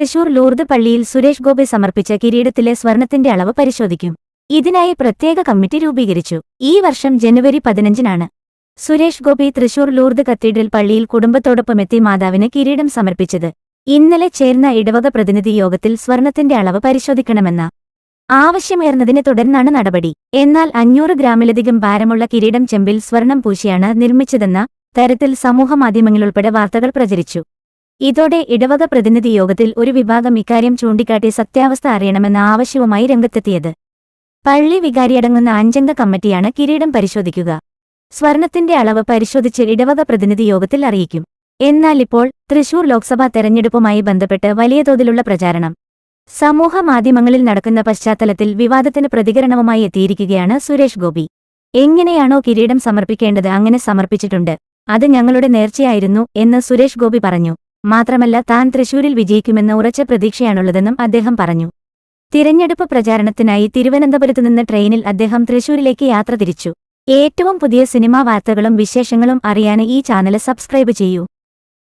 Thrissur Lourdes പള്ളിയിൽ സുരേഷ് ഗോപി സമർപ്പിച്ച കിരീടത്തിലെ സ്വർണത്തിന്റെ അളവ് പരിശോധിക്കും. ഇതിനായി പ്രത്യേക കമ്മിറ്റി രൂപീകരിച്ചു. ഈ വർഷം ജനുവരി പതിനഞ്ചിനാണ് സുരേഷ് ഗോപി തൃശൂർ ലൂർദ് കത്തീഡ്രൽ പള്ളിയിൽ കുടുംബത്തോടൊപ്പമെത്തി മാതാവിന് കിരീടം സമർപ്പിച്ചത്. ഇന്നലെ ചേർന്ന ഇടവക പ്രതിനിധി യോഗത്തിൽ സ്വർണത്തിന്റെ അളവ് പരിശോധിക്കണമെന്ന ആവശ്യമേർന്നതിനെ തുടർന്നാണ് നടപടി. എന്നാൽ അഞ്ഞൂറ് ഗ്രാമിലധികം ഭാരമുള്ള കിരീടം ചെമ്പിൽ സ്വർണം പൂശിയാണ് നിർമ്മിച്ചതെന്ന തരത്തിൽ സമൂഹമാധ്യമങ്ങളുൾപ്പെടെ വാർത്തകൾ പ്രചരിച്ചു. ഇതോടെ ഇടവക പ്രതിനിധി യോഗത്തിൽ ഒരു വിഭാഗം ഇക്കാര്യം ചൂണ്ടിക്കാട്ടി സത്യാവസ്ഥ അറിയണമെന്ന ആവശ്യവുമായി രംഗത്തെത്തിയത്. പള്ളി വികാരിയടങ്ങുന്ന അഞ്ചംഗ കമ്മിറ്റിയാണ് കിരീടം പരിശോധിക്കുക. സ്വർണത്തിന്റെ അളവ് പരിശോധിച്ച് ഇടവക പ്രതിനിധി യോഗത്തിൽ അറിയിക്കും. എന്നാൽ ഇപ്പോൾ തൃശൂർ ലോക്സഭാ തെരഞ്ഞെടുപ്പുമായി ബന്ധപ്പെട്ട് വലിയ തോതിലുള്ള പ്രചാരണം. സമൂഹ മാധ്യമങ്ങളിൽ നടക്കുന്ന പശ്ചാത്തലത്തിൽ വിവാദത്തിന് പ്രതികരണവുമായി എത്തിയിരിക്കുകയാണ് സുരേഷ് ഗോപി. എങ്ങനെയാണോ കിരീടം സമർപ്പിക്കേണ്ടത് അങ്ങനെ സമർപ്പിച്ചിട്ടുണ്ട്. അത് ഞങ്ങളുടെ നേർച്ചയായിരുന്നു എന്ന് സുരേഷ് ഗോപി പറഞ്ഞു. മാത്രമല്ല താൻ തൃശൂരിൽ വിജയിക്കുമെന്ന ഉറച്ച പ്രതീക്ഷയാണുള്ളതെന്നും അദ്ദേഹം പറഞ്ഞു. തിരഞ്ഞെടുപ്പ് പ്രചാരണത്തിനായി തിരുവനന്തപുരത്ത് നിന്ന് ട്രെയിനിൽ അദ്ദേഹം തൃശൂരിലേക്ക് യാത്ര തിരിച്ചു. ഏറ്റവും പുതിയ സിനിമാ വാർത്തകളും വിശേഷങ്ങളും അറിയാൻ ഈ ചാനൽ സബ്സ്ക്രൈബ് ചെയ്യൂ.